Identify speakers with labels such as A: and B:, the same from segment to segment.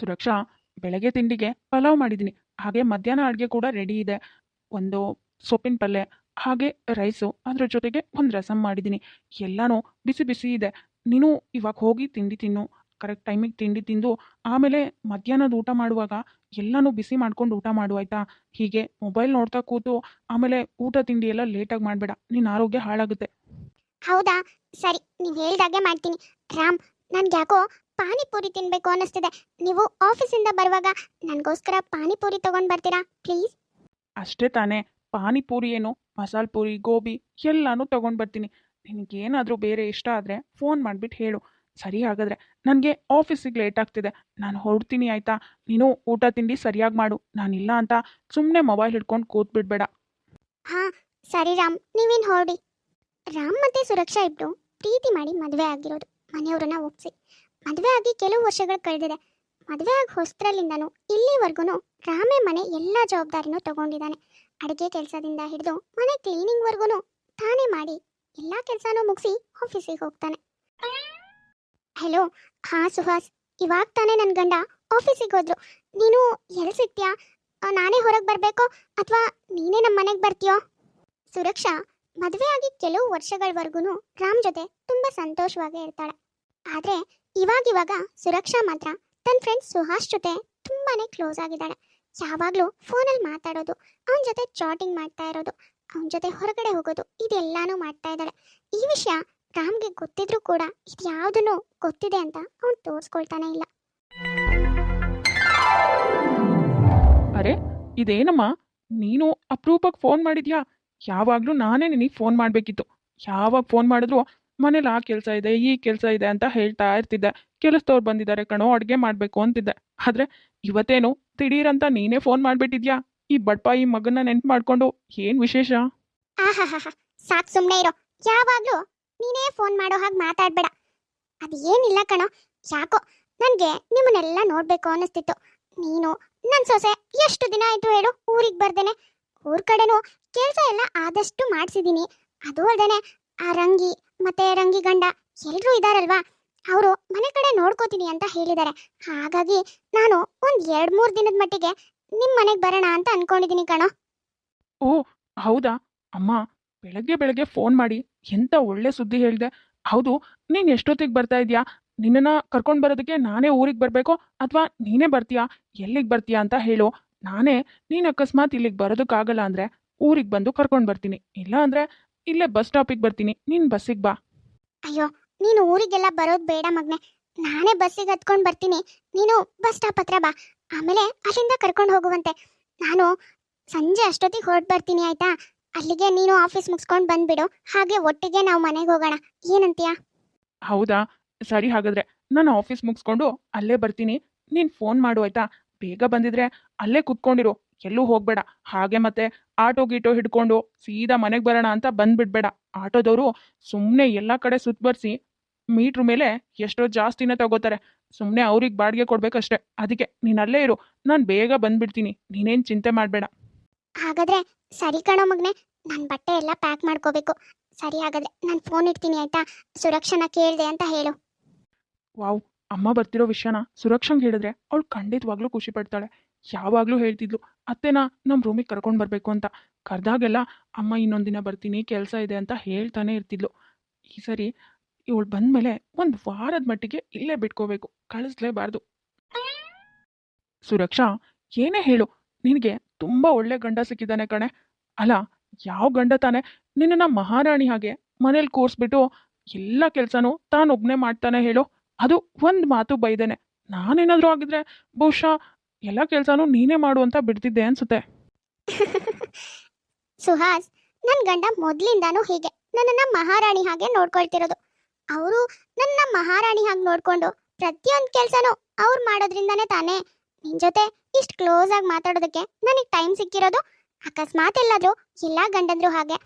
A: ಸುರಕ್ಷಾ, ಬೆಳಗ್ಗೆ ತಿಂಡಿಗೆ ಪಲಾವ್ ಮಾಡಿದ್ದೀನಿ. ಹಾಗೆ ಮಧ್ಯಾಹ್ನ ಅಡುಗೆ ಕೂಡ ರೆಡಿ ಇದೆ. ಒಂದು ಸೊಪ್ಪಿನ ಪಲ್ಯ ಹಾಗೆ ರೈಸು ಅದ್ರ ಜೊತೆಗೆ ಒಂದು ರಸಮ್ ಮಾಡಿದ್ದೀನಿ. ಎಲ್ಲನೂ ಬಿಸಿ ಬಿಸಿ ಇದೆ. ನೀನು ಇವಾಗ ಹೋಗಿ ತಿಂಡಿ ತಿನ್ನು. ಕರೆಕ್ಟ್ ಟೈಮಿಗೆ ತಿಂಡಿ ತಿಂದು, ಆಮೇಲೆ ಮಧ್ಯಾಹ್ನದ ಊಟ ಮಾಡುವಾಗ ಎಲ್ಲನೂ ಬಿಸಿ ಮಾಡ್ಕೊಂಡು ಊಟ ಮಾಡು, ಆಯ್ತಾ? ಹೀಗೆ ಮೊಬೈಲ್ ನೋಡ್ತಾ ಕೂತು, ಆಮೇಲೆ ಊಟ ತಿಂಡಿ ಎಲ್ಲ ಲೇಟಾಗಿ ಮಾಡಬೇಡ. ನಿನ್ನ ಆರೋಗ್ಯ ಹಾಳಾಗುತ್ತೆ.
B: ಹೌದಾ? ಸರಿ ನೀವು ಹೇಳ್ದಾಗೆ ಮಾಡ್ತೀನಿ. ರಾಮ್ ನನ್ಗೆ ಯಾಕೋ ಪಾನಿಪುರಿ ತಿನ್ಬೇಕು ಅನ್ನಿಸ್ತಿದೆ. ನೀವು ಆಫೀಸಿಂದ ಬರುವಾಗ ನನಗೋಸ್ಕರ ಪಾನಿಪುರಿ ತಗೊಂಡ್ ಬರ್ತೀರಾ? ಪ್ಲೀಸ್.
A: ಅಷ್ಟೇ ತಾನೇ. ಪಾನಿಪುರಿ ಏನು ಮಸಾಲ ಪೂರಿ ಗೋಬಿ ಎಲ್ಲನೂ ತಗೊಂಡು ಬರ್ತೀನಿ. ನಿನಗೇನಾದರೂ ಬೇರೆ ಇಷ್ಟ ಆದರೆ ಫೋನ್ ಮಾಡಿಬಿಟ್ಟು ಹೇಳು. ಸರಿ ಹಾಗಾದರೆ ನನಗೆ ಆಫೀಸಿಗೆ ಲೇಟ್ ಆಗ್ತಿದೆ. ನಾನು ಹೊರಡ್ತೀನಿ ಆಯಿತಾ? ನೀನು ಊಟ ತಿಂಡಿ ಸರಿಯಾಗಿ ಮಾಡು. ನಾನಿಲ್ಲ ಅಂತ ಸುಮ್ಮನೆ ಮೊಬೈಲ್ ಹಿಡ್ಕೊಂಡು ಕೂತ್ಬಿಡ್ಬೇಡ.
B: ಹಾಂ ಸರಿ ರಾಮ್. ನೀವೇನು ಹೊರಡಿ? ರಾಮ್ ಮತ್ತೆ ಸುರಕ್ಷಾ ಇಬ್ಬರು ಪ್ರೀತಿ ಮಾಡಿ ಮದುವೆ ಆಗಿರೋದು. ಮನೆಯವ್ರನ್ನ ಒಪ್ಸಿ. ಮದುವೆ ಆಗಿ ಕೆಲವು ವರ್ಷಗಳು ಕಳೆದಿದೆ. ಮದುವೆ ಆಗಿ ಹೊಸದ್ರಲ್ಲಿಂದನೂ ಇಲ್ಲಿವರೆಗೂ ರಾಮೆ ಮನೆ ಎಲ್ಲ ಜವಾಬ್ದಾರಿನೂ ತಗೊಂಡಿದ್ದಾನೆ. ಅಡುಗೆ ಕೆಲಸದಿಂದ ಹಿಡಿದು ಮನೆ ಕ್ಲೀನಿಂಗ್ವರೆಗೂ ತಾನೇ ಮಾಡಿ ಎಲ್ಲ ಕೆಲಸನೂ ಮುಗಿಸಿ ಆಫೀಸಿಗೆ ಹೋಗ್ತಾನೆ. ಹಲೋ, ಹಾ ಸುಹಾಸ್, ಇವಾಗ ತಾನೇ ನನ್ನ ಗಂಡ ಆಫೀಸಿಗೆ ಹೋದ್ರು ನೀನು ಎಲ್ಲಿ ಸಿಗ್ತೀಯಾ? ನಾನೇ ಹೊರಗೆ ಬರಬೇಕೋ ಅಥವಾ ನೀನೇ ನಮ್ಮ ಮನೆಗೆ ಬರ್ತೀಯೋ? ಸುರಕ್ಷಾ, ಮದುವೆ ಆಗಿ ಕೆಲವು ವರ್ಷಗಳವರೆಗೂ ರಾಮ್ ಜೊತೆ ತುಂಬ ಸಂತೋಷವಾಗೇ ಇರ್ತಾಳೆ. ಆದ್ರೆ ಇವಾಗಿವಾಗ ಸುರಕ್ಷಾ ಮಾತ್ರ ತನ್ನ ಫ್ರೆಂಡ್ ಸುಹಾಸ್ ಜೊತೆ ತುಂಬಾನೇ ಕ್ಲೋಸ್ ಆಗಿದ್ದಾಳೆ. ಯಾವಾಗಲೂ ಫೋನಲ್ಲಿ ಮಾತಾಡೋದು, ಅವನ ಜೊತೆ ಚಾಟಿಂಗ್ ಮಾಡ್ತಾ ಇರೋದು, ಅವನ ಜೊತೆ ಹೊರಗಡೆ ಹೋಗೋದು, ಇದೆಲ್ಲಾನು ಮಾಡ್ತಾ ಇದ್ದಾಳೆ. ಈ ವಿಷಯ ರಾಮ್ಗೆ ಗೊತ್ತಿದ್ರೂ ಕೂಡ ಇದ್ಯಾವುದನ್ನು ಗೊತ್ತಿದೆ ಅಂತ ಅವನು ತೋರಿಸ್ಕೊಳ್ತಾನೆ ಇಲ್ಲ.
A: ಅರೆ, ಇದೇನಮ್ಮ? ನೀನು ಅಪರೂಪಕ್ಕೆ ಫೋನ್ ಮಾಡಿದ್ಯಾ? ಯಾವಾಗಲೂ ನಾನೇ ನಿನಗೆ ಫೋನ್ ಮಾಡಬೇಕಿತ್ತು. ಯಾವಾಗ ಫೋನ್ ಮಾಡಿದ್ರು ಮನೇಲಿ ಆ ಕೆಲಸ ಇದೆ, ಈ ಕೆಲಸ ಇದೆ ಅಂತ ಹೇಳ್ತಾ ಇರ್ತಿದ್ದೆ. ಕೆಲಸದವ್ರು ಬಂದಿದ್ದಾರೆ ಕಣೋ, ಅಡುಗೆ ಮಾಡಬೇಕು ಅಂತಿದ್ದೆ. ಆದರೆ ಇವತ್ತೇನು ದಿಢೀರಂತ ನೀನೇ ಫೋನ್ ಮಾಡಿಬಿಟ್ಟಿದ್ಯಾ? ಈ ಬಡ್ಪಾಯಿ ಮಗನ ನೆನ್ಪು ಮಾಡ್ಕೊಂಡು ಏನು ವಿಶೇಷ?
B: ಸಾಕ್ ಸುಮ್ಮನೆ ಇರೋ. ಯಾವಾಗಲೂ ನೀನೇ ಫೋನ್ ಮಾಡೋ ಹಾಗೆ ಮಾತಾಡ್ಬೇಡ. ಏನಿಲ್ಲ ಕಣೋ, ಯಾಕೋ ನನಗೆ ನಿಮ್ಮನ್ನೆಲ್ಲ ನೋಡಬೇಕು ಅನ್ನಿಸ್ತಿತ್ತು. ನೀನು ನನ್ನ ಸೊಸೆ, ಎಷ್ಟು ದಿನ ಆಯಿತು ಹೇಳು, ಊರಿಗೆ ಬರ್ದೇನೆ? ಊರ ಕಡೆನೂ ಕೆಲಸ ಎಲ್ಲ ಆದಷ್ಟು ಮಾಡಿಸಿದ್ದೀನಿ ಅದು ಅಲ್ಲದೆ ಆ ರಂಗಿ ಮತ್ತೆ ರಂಗಿ ಗಂಡ ಎಲ್ಲರೂ ಇದಾರಲ್ವಾ? ಅವರು ಮನೆ ಕಡೆ ನೋಡ್ಕೋತೀನಿ ಅಂತ ಹೇಳಿದ್ದಾರೆ. ಹಾಗಾಗಿ ನಾನು ಒಂದ್ ಎರಡ್ ಮೂರ್ ದಿನದ ಮಟ್ಟಿಗೆ ನಿಮ್ ಮನೆಗೆ ಬರೋಣ ಅಂತ ಅನ್ಕೊಂಡಿದ್ದೀನಿ ಕಣೋ.
A: ಓ, ಹೌದಾ? ಅಮ್ಮ, ಬೆಳಗ್ಗೆ ಬೆಳಗ್ಗೆ ಫೋನ್ ಮಾಡಿ ಎಂತ ಒಳ್ಳೆ ಸುದ್ದಿ ಹೇಳಿದೆ. ಹೌದು, ನೀನ್ ಎಷ್ಟೊತ್ತಿಗೆ ಬರ್ತಾ ಇದೀಯಾ? ನಿನ್ನನ್ನ ಕರ್ಕೊಂಡು ಬರೋದಕ್ಕೆ ನಾನೇ ಊರಿಗೆ ಬರಬೇಕು ಅಥವಾ ನೀನೇ ಬರ್ತೀಯಾ? ಎಲ್ಲಿಗೆ ಬರ್ತೀಯಾ ಅಂತ ಹೇಳು. ನಾನೇ, ನೀನು ಅಕಸ್ಮಾತ್ ಇಲ್ಲಿಗೆ ಬರೋದಕ್ಕಾಗಲ್ಲ ಅಂದ್ರೆ ಊರಿಗೆ ಬಂದು ಕರ್ಕೊಂಡು ಬರ್ತೀನಿ. ಇಲ್ಲ ಅಂದರೆ ಇಲ್ಲೇ ಬಸ್ ಸ್ಟಾಪಿಗೆ ಬರ್ತೀನಿ. ನೀನು ಬಸ್ಸಿಗೆ ಬಾ.
B: ಅಯ್ಯೋ ನೀನು ಊರಿಗೆಲ್ಲ ಬರೋದು ಬೇಡ ಮಗ್ನೆ. ನಾನೇ ಬಸ್ಸಿಗೆ ಹತ್ಕೊಂಡು ಬರ್ತೀನಿ. ನೀನು ಬಸ್ ಸ್ಟಾಪ್ ಹತ್ರ ಬಾ. ಆಮೇಲೆ ಅಲ್ಲಿಂದ ಕರ್ಕೊಂಡು ಹೋಗುವಂತೆ. ನಾನು ಸಂಜೆ ಅಷ್ಟೊತ್ತಿಗೆ ಹೊರಟು ಬರ್ತೀನಿ ಆಯ್ತಾ? ಅಲ್ಲಿಗೆ ನೀನು ಆಫೀಸ್ ಮುಗಿಸ್ಕೊಂಡು ಬಂದ್ಬಿಡು. ಹಾಗೆ ಒಟ್ಟಿಗೆ ನಾವು ಮನೆಗೆ ಹೋಗೋಣ. ಏನಂತೀಯ?
A: ಹೌದಾ? ಸರಿ ಹಾಗಾದ್ರೆ. ನಾನು ಆಫೀಸ್ ಮುಗಿಸ್ಕೊಂಡು ಅಲ್ಲೇ ಬರ್ತೀನಿ. ನೀನು ಫೋನ್ ಮಾಡು ಆಯ್ತಾ? ಬೇಗ ಬಂದಿದ್ರೆ ಅಲ್ಲೇ ಕುತ್ಕೊಂಡಿರು. ಎಲ್ಲೂ ಹೋಗ್ಬೇಡ. ಹಾಗೆ ಮತ್ತೆ ಆಟೋ ಗೀಟೋ ಹಿಡ್ಕೊಂಡು ಸೀದಾ ಮನೆಗೆ ಬರೋಣ ಅಂತ ಬಂದ್ಬಿಡ್ಬೇಡ. ಆಟೋದವರು ಸುಮ್ಮನೆ ಎಲ್ಲ ಕಡೆ ಸುತ್ತಬರ್ಸಿ ಮೀಟ್ರ್ ಮೇಲೆ ಎಷ್ಟೋ ಜಾಸ್ತಿನೇ ತಗೋತಾರೆ. ಸುಮ್ಮನೆ ಅವ್ರಿಗೆ ಬಾಡಿಗೆ ಕೊಡ್ಬೇಕಷ್ಟೇ. ಅದಕ್ಕೆ ನೀನು ಅಲ್ಲೇ ಇರು. ನಾನು ಬೇಗ ಬಂದ್ಬಿಡ್ತೀನಿ. ನೀನೇನು ಚಿಂತೆ ಮಾಡಬೇಡ.
B: ಹಾಗಾದ್ರೆ ಸರಿ ಕಣೋ ಮಗ್ನೆ. ನನ್ನ ಬಟ್ಟೆ ಎಲ್ಲ ಪ್ಯಾಕ್ ಮಾಡ್ಕೋಬೇಕು. ಸರಿ ಹಾಗಾದ್ರೆ ನಾನು ಫೋನ್ ಇಡ್ತೀನಿ ಆಯ್ತಾ? ಸುರಕ್ಷಣ ಕೇಳಿದೆ ಅಂತ ಹೇಳು.
A: ವಾವ್ ಅಮ್ಮ ಬರ್ತಿರೋ ವಿಷಯನ ಸುರಕ್ಷಂಗೆ ಹೇಳಿದ್ರೆ ಅವಳು ಖಂಡಿತವಾಗ್ಲೂ ಖುಷಿ ಪಡ್ತಾಳೆ. ಯಾವಾಗಲೂ ಹೇಳ್ತಿದ್ಲು, ಅತ್ತೆನ ನಮ್ಮ ರೂಮಿಗೆ ಕರ್ಕೊಂಡು ಬರಬೇಕು ಅಂತ. ಕರೆದಾಗೆಲ್ಲ, ಅಮ್ಮ, ಇನ್ನೊಂದು ದಿನ ಬರ್ತೀನಿ, ಕೆಲಸ ಇದೆ ಅಂತ ಹೇಳ್ತಾನೆ ಇರ್ತಿದ್ಲು. ಈ ಸರಿ ಇವಳು ಬಂದಮೇಲೆ ಒಂದು ವಾರದ ಮಟ್ಟಿಗೆ ಇಲ್ಲೇ ಬಿಟ್ಕೋಬೇಕು, ಕಳಿಸ್ಲೇಬಾರ್ದು. ಸುರಕ್ಷಾ, ಏನೇ ಹೇಳು, ನಿನಗೆ ತುಂಬ ಒಳ್ಳೆ ಗಂಡ ಸಿಕ್ಕಿದ್ದಾನೆ ಕಣೆ. ಅಲ್ಲ, ಯಾವ ಗಂಡ ತಾನೆ? ನಿನ್ನನ್ನು ಮಹಾರಾಣಿ ಹಾಗೆ ಮನೇಲಿ ಕೂರಿಸ್ಬಿಟ್ಟು ಎಲ್ಲ ಕೆಲಸನೂ ತಾನೊಬ್ಬನೇ ಮಾಡ್ತಾನೆ ಹೇಳು. ಅದು ಒಂದು ಮಾತು ಬೈದೇನೆ. ನಾನೇನಾದರೂ ಆಗಿದ್ರೆ ಬಹುಶಃ ಎಲ್ಲ ಕೆಲಸನೂ ನೀನೇ ಮಾಡು ಅಂತ ಬಿಡ್ತಿದ್ದೆ ಅನ್ಸುತ್ತೆ.
B: ಸುಹಾಸ್ ನನ್ನ ಗಂಡ ಮೊದ್ಲಿಂದಾನು ಹೀಗೆ. ನನ್ನನ್ನ ಮಹಾರಾಣಿ ಹಾಗೆ ನೋಡ್ಕೊಳ್ತಿರೋದು. ಅವರು ನನ್ನ ಮಹಾರಾಣಿ ಹಾಗೆ ನೋಡ್ಕೊಂಡು ಪ್ರತಿಯೊಂದು ಕೆಲಸನೂ ಅವ್ರು ಮಾಡೋದ್ರಿಂದಾನೇ ತಾನೇ. ನಿನ್ ಜೊತೆ ಇಷ್ಟು ಕ್ಲೋಸ್ ಆಗಿ ಮಾತಾಡೋದಕ್ಕೆ ನನಗೆ ಟೈಮ್ ಸಿಕ್ಕಿರೋದು ಅಕಸ್ಮಾತ್ ಎಲ್ಲಾದ್ರೂ ಎಲ್ಲ ಗಂಡಂದ್ರು ಹಾಗೆ.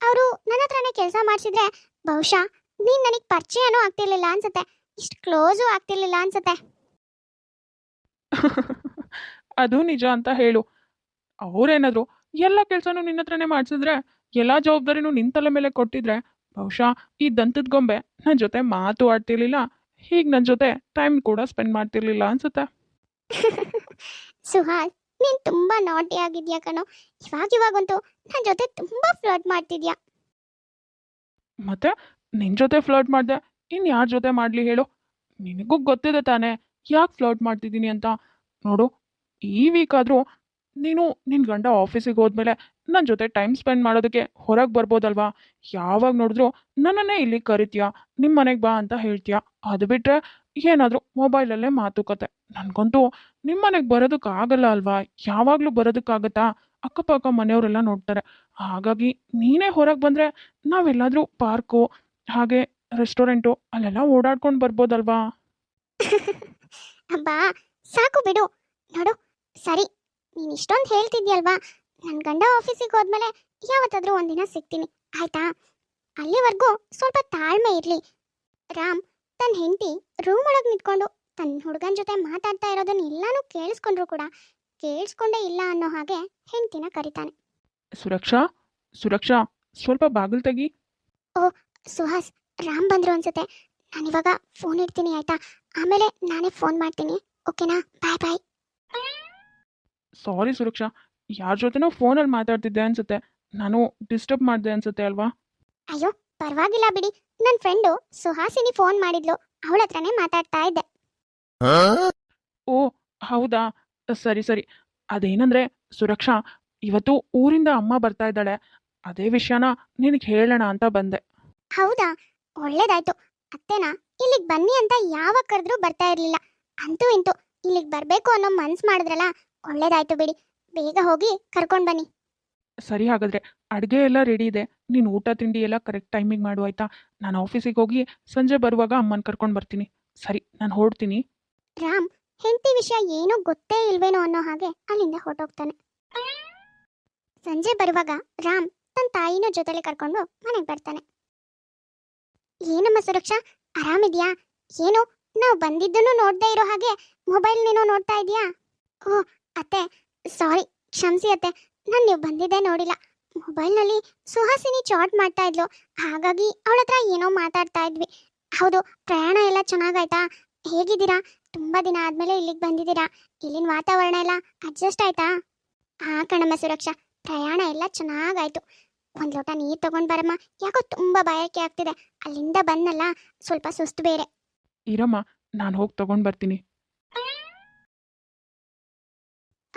B: ಅವರು ನನ್ನ ಹತ್ರನೇ ಕೆಲಸ ಮಾಡಿಸಿದ್ರೆ ಬಹುಶಃ ನೀನ್ ನನಗೆ ಪರಿಚಯನೂ ಆಗ್ತಿರ್ಲಿಲ್ಲ ಅನ್ಸುತ್ತೆ. ಇಷ್ಟು ಕ್ಲೋಸು ಆಗ್ತಿರ್ಲಿಲ್ಲ ಅನ್ಸುತ್ತೆ.
A: ಅದು ನಿಜ ಅಂತ ಹೇಳು. ಅವ್ರೇನಾದ್ರು ಎಲ್ಲ ಕೆಲಸನೂ ನಿನ್ನ ಹತ್ರನೇ ಮಾಡಿಸಿದ್ರೆ ಎಲ್ಲ ಜವಾಬ್ದಾರಿನೂ ನಿನ್ನ ತಲೆ ಮೇಲೆ ಕೊಟ್ಟಿದ್ರೆ ಬಹುಶಃ ಈ ದಂತದ ಗೊಂಬೆ ನನ್ನ ಜೊತೆ ಮಾತು ಆಡ್ತಿರ್ಲಿಲ್ಲ ಹೀಗೆ ನನ್ನ ಜೊತೆ ಟೈಮ್ ಕೂಡ ಸ್ಪೆಂಡ್ ಮಾಡ್ತಿರ್ಲಿಲ್ಲ ಅನ್ಸುತ್ತೆ.
B: ಸುಹಾಸ್ ನೀನ್ ತುಂಬಾ ನಾಟಿ ಆಗಿದ್ಯಾ ಕಣೋ? ಇವಾಗ ಇವಾಗಂತೂ ನನ್ನ ಜೊತೆ ತುಂಬಾ ಫ್ಲರ್ಟ್ ಮಾಡ್ತಿದ್ಯಾ?
A: ಮತ್ತೆ ನಿನ್ ಜೊತೆ ಫ್ಲರ್ಟ್ ಮಾಡ್ದೆ ಇನ್ನು ಯಾರ ಜೊತೆ ಮಾಡ್ಲಿ ಹೇಳು? ನಿನಗೂ ಗೊತ್ತಿದೆ ತಾನೇ ಯಾಕೆ ಫ್ಲರ್ಟ್ ಮಾಡ್ತಿದ್ದೀನಿ ಅಂತ? ನೋಡು ಈ ವೀಕ್ ಆದರೂ ನೀನು ನಿನ್ನ ಗಂಡ ಆಫೀಸಿಗೆ ಹೋದ್ಮೇಲೆ ನನ್ನ ಜೊತೆ ಟೈಮ್ ಸ್ಪೆಂಡ್ ಮಾಡೋದಕ್ಕೆ ಹೊರಗೆ ಬರ್ಬೋದಲ್ವಾ? ಯಾವಾಗ ನೋಡಿದ್ರು ನನ್ನನ್ನೇ ಇಲ್ಲಿ ಕರಿತೀಯ ನಿಮ್ಮ ಮನೆಗೆ ಬಾ ಅಂತ ಹೇಳ್ತೀಯ? ಅದು ಬಿಟ್ಟರೆ ಏನಾದರೂ ಮೊಬೈಲಲ್ಲೇ ಮಾತುಕತೆ. ನನಗಂತೂ ನಿಮ್ಮ ಮನೆಗೆ ಬರೋದಕ್ಕಾಗಲ್ಲ ಅಲ್ವಾ? ಯಾವಾಗಲೂ ಬರೋದಕ್ಕಾಗತ್ತಾ? ಅಕ್ಕಪಕ್ಕ ಮನೆಯವರೆಲ್ಲ ನೋಡ್ತಾರೆ. ಹಾಗಾಗಿ ನೀನೇ ಹೊರಗೆ ಬಂದರೆ ನಾವೆಲ್ಲಾದರೂ ಪಾರ್ಕು, ಹಾಗೆ ರೆಸ್ಟೋರೆಂಟು ಅಲ್ಲೆಲ್ಲ ಓಡಾಡ್ಕೊಂಡು ಬರ್ಬೋದಲ್ವಾ?
B: ಸಾಕು ಬಿಡು. ನೋಡು ಸರಿ ನೀನು ಇಷ್ಟೊಂದು ಹೇಳ್ತಿದ್ಯಲ್ವಾ? ನನ್ನ ಗಂಡ ಆಫೀಸಿಗೆ ಹೋದ್ಮೇಲೆ ಯಾವತ್ತಾದರೂ ಒಂದಿನ ಸಿಗ್ತೀನಿ ಆಯ್ತಾ? ಅಲ್ಲಿವರೆಗೂ ಸ್ವಲ್ಪ ತಾಳ್ಮೆ ಇರ್ಲಿ. ರಾಮ್ ತನ್ನ ಹೆಂಡತಿ ರೂಮ್ ಒಳಗೆ ನಿಂತ್ಕೊಂಡು ತನ್ನ ಹುಡುಗನ ಜೊತೆ ಮಾತಾಡ್ತಾ ಇರೋದನ್ನ ಎಲ್ಲಾನು ಕೇಳಿಸ್ಕೊಂಡ್ರು ಕೂಡ. ಕೇಳಿಸ್ಕೊಂಡೇ ಇಲ್ಲ ಅನ್ನೋ ಹಾಗೆ ಹೆಂಡತಿನ ಕರಿತಾನೆ.
A: ಸುರಕ್ಷಾ ಸುರಕ್ಷಾ ಸ್ವಲ್ಪ ಬಾಗಿಲು ತೆಗಿ.
B: ಸುಹಾಸ್ ರಾಮ್ ಬಂದ್ರು ಅನ್ಸುತ್ತೆ. ಇವಾಗ ಫೋನ್ ಇಡ್ತೀನಿ ಆಯ್ತಾ? ಆಮೇಲೆ ನಾನೇ ಫೋನ್ ಮಾಡ್ತೀನಿ ಓಕೆನಾ ಬಾಯ್ ಬಾಯ್
A: ಸಾರಿ ಸುರಕ್ಷಾ ಯಾರ ಜೊತೆನೋ ಫೋನಲ್ಲಿ ಮಾತಾಡ್ತಿದ್ದೆ ಅನ್ಸುತ್ತೆ. ನಾನು ಡಿಸ್ಟರ್ಬ್ ಮಾಡಿದೆ ಅನ್ಸುತ್ತೆ ಅಲ್ವಾ?
B: ಅಯ್ಯೋ ಪರವಾಗಿಲ್ಲ ಬಿಡಿ. ನನ್ನ ಫ್ರೆಂಡು ಸುಹಾಸಿನಿ ಫೋನ್ ಮಾಡಿದ್ಲು. ಅವಳ ಹತ್ರನೇ ಮಾತಾಡ್ತಾ ಇದ್ದೆ.
A: ಓ ಹೌದಾ? ಸರಿ ಸರಿ. ಅದೇನಂದ್ರೆ ಸುರಕ್ಷಾ ಇವತ್ತು ಊರಿಂದ ಅಮ್ಮ ಬರ್ತಾ ಇದ್ದಾಳೆ. ಅದೇ ವಿಷಯನ ನಿನಗೆ ಹೇಳೋಣ ಅಂತ ಬಂದೆ.
B: ಹೌದಾ? ಒಳ್ಳೇದಾಯ್ತು. ಅತ್ತೆನಾ ಇಲ್ಲಿಗೆ ಬನ್ನಿ ಅಂತ ಯಾವಾಗ ಕರೆದ್ರೂ ಬರ್ತಾ ಇರ್ಲಿಲ್ಲ. ಅಂತೂ ಇಂತೂ ಇಲ್ಲಿಗೆ ಬರಬೇಕು ಅನ್ನೋ ಮನ್ಸು ಮಾಡಿದ್ರಲ್ಲ ಒಳ್ಳೇದಾಯ್ತು ಬಿಡಿ. ಬೇಗ ಹೋಗಿ ಕರ್ಕೊಂಡು ಬನ್ನಿ.
A: ಸರಿ ಹಾಗಾದ್ರೆ ಅಡುಗೆ ಎಲ್ಲ ರೆಡಿ ಇದೆ. ನೀನು ಊಟ ತಿಂಡಿ ಎಲ್ಲ ಕರೆಕ್ಟ್ ಟೈಮಿಗೆ ಮಾಡು ಆಯ್ತಾ? ನಾನು ಆಫೀಸಿಗೆ ಹೋಗಿ ಸಂಜೆ ಬರುವಾಗ ಅಮ್ಮನ ಕರ್ಕೊಂಡು ಬರ್ತೀನಿ. ಸರಿ ನಾನು ಹೊರಡ್ತೀನಿ.
B: ರಾಮ್ ಹೆಂಡತಿ ವಿಷಯ ಏನೂ ಗೊತ್ತೇ ಇಲ್ವೇನೋ ಅನ್ನೋ ಹಾಗೆ ಅಲ್ಲಿಂದ ಹೊರಟೋಗ್ತಾನೆ. ಸಂಜೆ ಬರುವಾಗ ರಾಮ್ ತನ್ನ ತಾಯಿನ ಜೊತೆಲಿ ಕರ್ಕೊಂಡು ಮನೆಗೆ ಬರ್ತಾನೆ. ಏನಮ್ಮ ಸುರಕ್ಷಾ ಆರಾಮಿದ್ಯಾ? ಏನು ನಾವು ಬಂದಿದ್ದನ್ನು ನೋಡ್ದೇ ಇರೋ ಹಾಗೆ ಮೊಬೈಲ್ ನೀನು ನೋಡ್ತಾ ಇದೀಯಾ? ಓ ಅತ್ತೆ ಸಾರಿ ಕ್ಷಮಿಸಿ ಅತ್ತೆ, ನಾನು ನೀವು ಬಂದಿದ್ದೆ ನೋಡಿಲ್ಲ. ಮೊಬೈಲ್ನಲ್ಲಿ ಸುಹಾಸಿನಿ ಚಾಟ್ ಮಾಡ್ತಾ ಇದ್ಲು. ಹಾಗಾಗಿ ಅವಳ ಹತ್ರ ಏನೋ ಮಾತಾಡ್ತಾ ಇದ್ವಿ. ಹೌದು, ಪ್ರಯಾಣ ಎಲ್ಲ ಚೆನ್ನಾಗಾಯ್ತಾ? ಹೇಗಿದ್ದೀರಾ? ತುಂಬಾ ದಿನ ಆದ್ಮೇಲೆ ಇಲ್ಲಿಗೆ ಬಂದಿದ್ದೀರಾ? ಇಲ್ಲಿನ ವಾತಾವರಣ ಎಲ್ಲ ಅಡ್ಜಸ್ಟ್ ಆಯ್ತಾ? ಹಾ ಕಣಮ್ಮ ಸುರಕ್ಷಾ, ಪ್ರಯಾಣ ಎಲ್ಲ ಚೆನ್ನಾಗಾಯ್ತು. ಒಂದ್ ಲೋಟ ನೀರ್ ತಗೊಂಡ್ ಬರಮ್ಮ. ಯಾಕೋ ತುಂಬಾ ಬಾಯಕೆ ಆಗ್ತಿದೆ. ಅಲ್ಲಿಂದ ಬಂದಲ್ಲ ಸ್ವಲ್ಪ ಸುಸ್ತು ಬೇರೆ.
A: ಇರಮ್ಮ, ನಾನು ಹೋಗಿ ತಗೊಂಡು ಬರ್ತೀನಿ.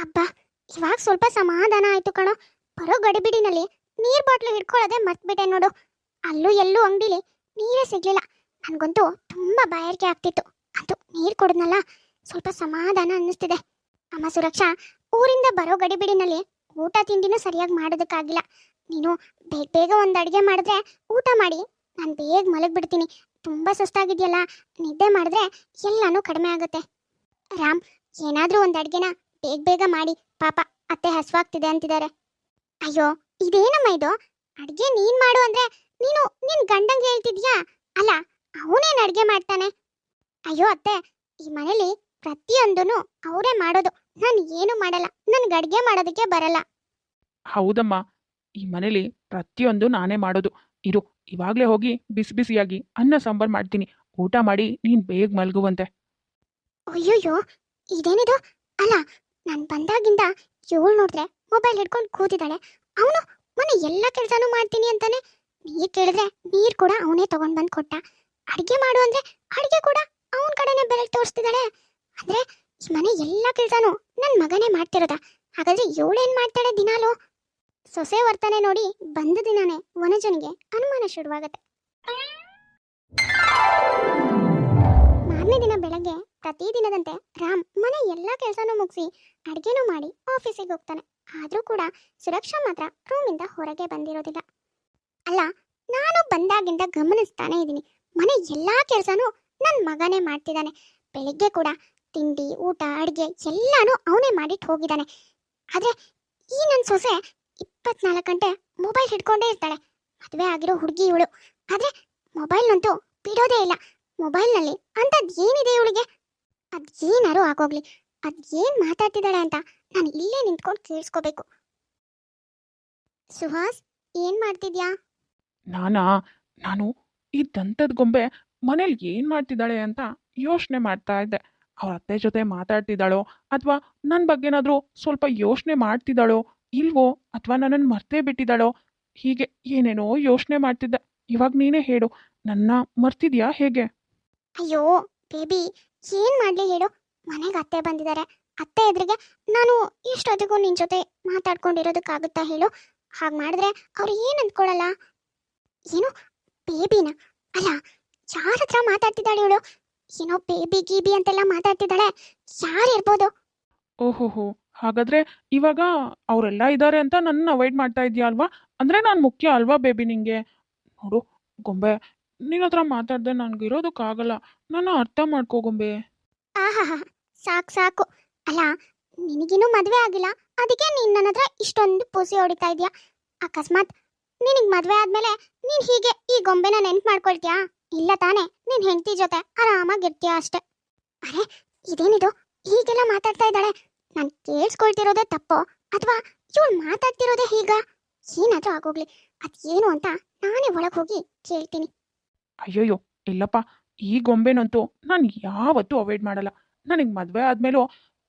B: ಅಬ್ಬಾ ಇವಾಗ ಸ್ವಲ್ಪ ಸಮಾಧಾನ ಆಯ್ತು ಕಣೋ. ಬರೋ ಗಡಿಬಿಡಿನಲ್ಲಿ ನೀರ್ ಬಾಟ್ಲು ಹಿಡ್ಕೊಳ್ಳೋದೆ ಮರ್ತ್ಬಿಟ್ಟೆ ನೋಡು. ಅಲ್ಲೂ ಎಲ್ಲೂ ಅಂಗಡಿಲಿ ನೀರೇ ಸಿಗ್ಲಿಲ್ಲ. ನನ್ಗಂತೂ ತುಂಬಾ ಬಾಯಾರಿಕೆ ಆಗ್ತಿತ್ತು. ಅದು ನೀರ್ ಕುಡಿದ್ನಲ್ಲ, ಸ್ವಲ್ಪ ಸಮಾಧಾನ ಅನ್ನಿಸ್ತಿದೆ. ಅಮ್ಮ ಸುರಕ್ಷಾ ಊರಿಂದ ಬರೋ ಗಡಿಬಿಡಿನಲ್ಲಿ ಊಟ ತಿಂಡಿನೂ ಸರಿಯಾಗಿ ಮಾಡೋದಕ್ಕಾಗಿಲ್ಲ. ನೀನು ಬೇಗ ಬೇಗ ಒಂದು ಅಡುಗೆ ಮಾಡಿದ್ರೆ ಊಟ ಮಾಡಿ, ನಾನು ಬೇಗ ಮಲಗಿಬಿಡ್ತೀನಿ. ತುಂಬಾ ಸುಸ್ತಾಗಿದೆಯಲ್ಲ, ನಿದ್ದೆ ಮಾಡಿದ್ರೆ ಎಲ್ಲನೂ ಕಡಿಮೆ ಆಗುತ್ತೆ. ರಾಮ್, ಏನಾದರೂ ಒಂದು ಅಡುಗೆನ ಬೇಗ ಬೇಗ ಮಾಡಿ. ಪಾಪ ಅತ್ತೆ ಹಸುವಾಗ್ತಿದೆ ಅಂತಿದ್ದಾರೆ. ಅಯ್ಯೋ ಇದೇನಮ್ಮ ಇದು? ಅಡ್ಗೆ ನೀನ್ ಮಾಡು ಅಂದ್ರೆ ನೀನು ನಿನ್ ಗಂಡಂಗೆ ಹೇಳ್ತಿದ್ಯಾ? ಅಲ್ಲ ಅವನೇನ್ ಅಡ್ಗೆ ಮಾಡ್ತಾನೆ? ಅಯ್ಯೋ ಅತ್ತೆ ಈ ಮನೇಲಿ ಪ್ರತಿಯೊಂದೂ ಅವರೇ ಮಾಡೋದು. ನಾನು ಏನು ಮಾಡಲ್ಲ. ನನ್ಗೆ ಅಡ್ಗೆ ಮಾಡೋದಕ್ಕೆ ಬರಲ್ಲ.
A: ಹೌದಮ್ಮ. ಈ ಮನೇಲಿ ಪ್ರತಿಯೊಂದು ನಾನೇ ಮಾಡೋದು. ಇರು ಇವಾಗಲೇ ಹೋಗಿ ಬಿಸಿ ಬಿಸಿಯಾಗಿ ಅನ್ನ ಸಾಂಬಾರ್ ಮಾಡ್ತೀನಿ. ಊಟ ಮಾಡಿ ನೀನ್ ಬೇಗ ಮಲಗುವಂತೆ.
B: ಅಯ್ಯೋಯ್ಯೋ ಇದೇನಿದು? ಅಲ್ಲ ನಾನು ಬಂದಾಗಿಂದ ಇವಳು ನೋಡಿದ್ರೆ ಮೊಬೈಲ್ ಹಿಡ್ಕೊಂಡು ಕೂತಿದ್ದಾಳೆ. ಅವನು ಮನೆ ಎಲ್ಲ ಕೆಲಸನೂ ಮಾಡ್ತೀನಿ ಅಂತಾನೆ ನೀರು ಕೇಳಿದ್ರೆ ನೀರು ಕೂಡ ಅವನೇ ತಗೊಂಡು ಬಂದು ಕೊಟ್ಟ. ಅಡುಗೆ ಮಾಡು ಅಂದರೆ ಅಡುಗೆ ಕೂಡ ಅವನ ಕಡೆನೇ ಬೆಲೆ ತೋರಿಸ್ತಿದ್ದಾಳೆ. ಅಂದರೆ ಈ ಮನೆ ಎಲ್ಲ ಕೆಲಸನೂ ನನ್ನ ಮಗನೇ ಮಾಡ್ತಿರೋದ. ಹಾಗಾದ್ರೆ ಇವಳೇನು ಮಾಡ್ತಾಳೆ ದಿನಾಲು? ಸೊಸೆ ವರ್ತನೆ ನೋಡಿ ಬಂದ ದಿನಾನೇ ವನಜನಿಗೆ ಅನುಮಾನ ಶುರುವಾಗುತ್ತೆ. ಮಾರನೇ ದಿನ ಪ್ರತಿದಿನದಂತೆ ರಾಮ್ ಮನೆ ಎಲ್ಲ ಕೆಲಸನೂ ಮುಗಿಸಿ ಅಡುಗೆನೂ ಮಾಡಿ ಆಫೀಸಿಗೆ ಹೋಗ್ತಾನೆ. ಆದ್ರೂ ಕೂಡ ಸುರಕ್ಷಾ ಮಾತ್ರ ರೂಮಿಂದ ಹೊರಗೆ ಬಂದಿರೋದಿಲ್ಲ. ಅಲ್ಲ, ನಾನು ಬಂದಾಗಿಂದ ಗಮನಿಸ್ತಾನೆ ಇದ್ದೀನಿ. ಮನೆ ಎಲ್ಲಾ ಕೆಲಸನೂ ನನ್ನ ಮಗನೇ ಮಾಡ್ತಿದ್ದಾನೆ. ಬೆಳಿಗ್ಗೆ ಕೂಡ ತಿಂಡಿ, ಊಟ, ಅಡುಗೆ ಎಲ್ಲಾನು ಅವನೇ ಮಾಡಿಟ್ಟು ಹೋಗಿದ್ದಾನೆ. ಆದ್ರೆ ಈ ನನ್ನ ಸೊಸೆ ಇಪ್ಪತ್ನಾಲ್ಕು ಗಂಟೆ ಮೊಬೈಲ್ ಹಿಡ್ಕೊಂಡೇ ಇರ್ತಾಳೆ. ಮದುವೆ ಆಗಿರೋ ಹುಡುಗಿ ಇವಳು. ಆದ್ರೆ ಮೊಬೈಲ್ನಂತೂ ಬಿಡೋದೇ ಇಲ್ಲ. ಮೊಬೈಲ್ನಲ್ಲಿ ಅಂಥದ್ದು ಏನಿದೆ ಇವಳಿಗೆ? ಅದ್ ಏನಾರು ಆಗೋಗ್ಲಿ ಅದ್ ಏನ್ ಮಾತಾಡ್ತಿದ್ದಾಳೆ ಅಂತ ನಾನು ಇಲ್ಲೇ ನಿಂತ್ಕೊಂಡು ಕೇಳಿಸ್ಕೋಬೇಕು. ಸುಹಾಸ್ ಏನ್ ಮಾಡ್ತಿದ್ಯಾ?
A: ನಾನಾ? ನಾನು ಈ ದಂತದ ಗೊಂಬೆ ಮನೇಲಿ ಏನ್ ಮಾಡ್ತಿದ್ದಾಳೆ ಅಂತ ಯೋಚನೆ ಮಾಡ್ತಾ ಇದ್ದೆ. ಅವ್ರ ಅತ್ತೆ ಜೊತೆ ಮಾತಾಡ್ತಿದ್ದಾಳೋ ಅಥವಾ ನನ್ನ ಬಗ್ಗೆನಾದರೂ ಸ್ವಲ್ಪ ಯೋಚನೆ ಮಾಡ್ತಿದ್ದಾಳೋ ಇಲ್ವೋ ಅಥವಾ ನನ್ನನ್ನು ಮರ್ತೇ ಬಿಟ್ಟಿದ್ದಾಳೋ? ಹೀಗೆ ಏನೇನೋ ಯೋಚನೆ ಮಾಡ್ತಿದ್ದೆ. ಇವಾಗ ನೀನೇ ಹೇಳು. ನನ್ನ ಮರ್ತಿದ್ಯಾ ಹೇಗೆ?
B: ಅಯ್ಯೋ ಬೇಬಿ ಏನ್ ಮಾಡ್ಲಿ ಹೇಳು? ಮನೆಗೆ ಅತ್ತೆ ಬಂದಿದ್ದಾರೆ ಅತ್ತೆ ಎದುರಿಗೆ ನಾನು ಇಷ್ಟೊತ್ತಿಗೂ ನಿನ್ ಜೊತೆ ಮಾತಾಡ್ಕೊಂಡಿರೋದಕ್ಕಾಗುತ್ತಾ ಹೇಳು? ಹಾಗೆ ಮಾಡಿದ್ರೆ ಅವ್ರು ಏನ್ ಅಂದ್ಕೊಳ್ಳಲ್ಲ ಏನು ಬೇಬಿನ. ಅಲ್ಲ, ಯಾರ ಹತ್ರ ಮಾತಾಡ್ತಿದ್ದಾಳೆ ಇವಳು? ಏನೋ ಬೇಬಿ ಗೀಬಿ ಅಂತೆಲ್ಲ ಮಾತಾಡ್ತಿದ್ದಾಳೆ. ಯಾರಿರ್ಬೋದು
A: ಓಹೋಹೋ, ಹಾಗಾದ್ರೆ ಇವಾಗ ಅವರೆಲ್ಲ ಇದ್ದಾರೆ ಅಂತ ನನ್ನ ಅವಾಯ್ಡ್ ಮಾಡ್ತಾ ಇದೆಯಾ ಅಲ್ವಾ? ಅಂದ್ರೆ ನಾನು ಮುಖ್ಯ ಅಲ್ವಾ ಬೇಬಿ ನಿಂಗೆ? ನೋಡು, ಗೊಂಬೆ ನಿನ್ನ ಹತ್ರ ಮಾತಾಡ್ದೆ ನನಗೆ ಇರೋದಕ್ಕಾಗಲ್ಲ. ನನ್ನ ಅರ್ಥ ಮಾಡ್ಕೋಗೊಂಬೆ
B: ಆಹಾ ಸಾಕು ಸಾಕು. ಅಲ್ಲ, ನಿನಗಿನ್ನೂ ಮದ್ವೆ ಆಗಿಲ್ಲ. ಅದಕ್ಕೆ ನೀನ್ ನನ್ನ ಹತ್ರ ಇಷ್ಟೊಂದು ಪೂಸಿ ಹೊಡಿತಾ ಇದೀಯಾ? ಅಕಸ್ಮಾತ್ ನಿನಗೆ ಮದ್ವೆ ಆದ್ಮೇಲೆ ನೀನ್ ಹೀಗೆ ಈ ಗೊಂಬೆನ ನೆನ್ಪ್ ಮಾಡ್ಕೊಳ್ತೀಯಾ? ಇಲ್ಲ ತಾನೇ, ನಿನ್ ಹೆಂಡತಿ ಜೊತೆ ಆರಾಮಾಗಿರ್ತೀಯ ಅಷ್ಟೆ. ಅರೆ, ಇದೇನಿದು? ಹೀಗೆಲ್ಲ ಮಾತಾಡ್ತಾ ಇದ್ದಾಳೆ. ನಾನು ಕೇಳಿಸ್ಕೊಳ್ತಿರೋದೇ ತಪ್ಪೋ? ಅಥವಾ ಇವಳು ಮಾತಾಡ್ತಿರೋದೇ ಹೀಗ? ಏನಾದ್ರೂ ಆಗೋಗ್ಲಿ. ಅದೇನು ಅಂತ ನಾನೇ ಒಳಗೆ ಹೋಗಿ ಕೇಳ್ತೀನಿ.
A: ಅಯ್ಯಯ್ಯೋ, ಇಲ್ಲಪ್ಪ ಈ ಗೊಂಬೆನಂತೂ ನಾನು ಯಾವತ್ತೂ ಅವಾಯ್ಡ್ ಮಾಡಲ್ಲ. ನನಗೆ ಮದುವೆ ಆದಮೇಲೂ,